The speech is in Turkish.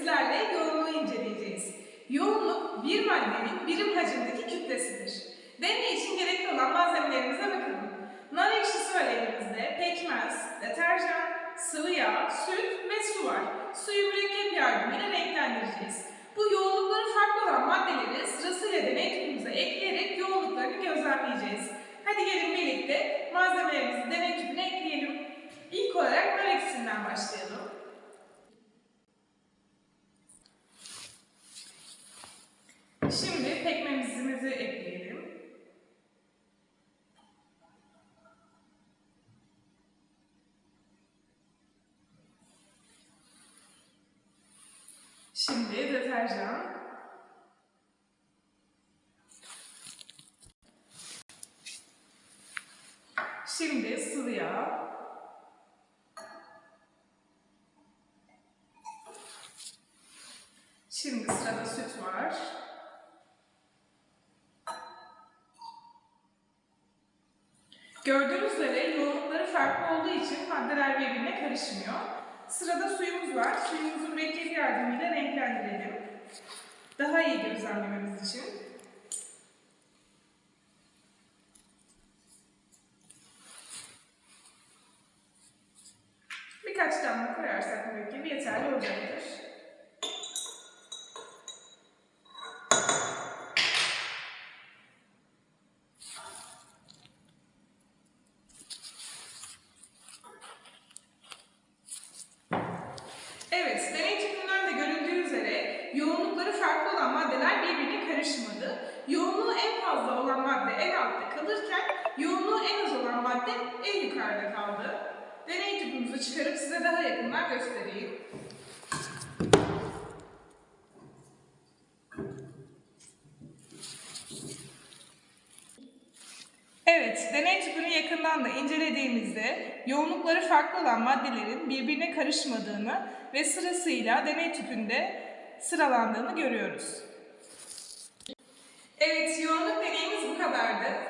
sizlerle yoğunluğu inceleyeceğiz. Yoğunluk bir maddenin birim hacimdeki kütlesidir. Deney için gerekli olan malzemelerimize bakalım. Nar ekşisi var elimizde, pekmez, deterjan, sıvı yağ, süt ve su var. Suyu mürekkep yardımıyla renklendireceğiz. Bu yoğunlukları farklı olan maddeleri sırasıyla deney tüpümüze ekleyerek Pekmezimizi ekleyelim. Şimdi deterjan. Şimdi sıvı yağ. Şimdi sırada süt var. Gördüğünüz üzere yoğunlukları farklı olduğu için maddeler birbirine karışmıyor. Sırada suyumuz var. Suyumuzu mürekkep yardımıyla renklendirelim. Daha iyi gözlemlememiz için. Birkaç damla koyarsak mürekkebi yeterli olacaktır. Evet, deney tüpünden de görüldüğü üzere yoğunlukları farklı olan maddeler birbirine karışmadı. Yoğunluğu en fazla olan madde en altta kalırken yoğunluğu en az olan madde en yukarıda kaldı. Deney tüpümüzü çıkarıp size daha yakından göstereyim. Evet, deney tüpünü yakından da incelediğimizde yoğunlukları farklı olan maddelerin birbirine karışmadığını ve sırasıyla deney tüpünde sıralandığını görüyoruz. Evet, yoğunluk deneyimiz bu kadardı.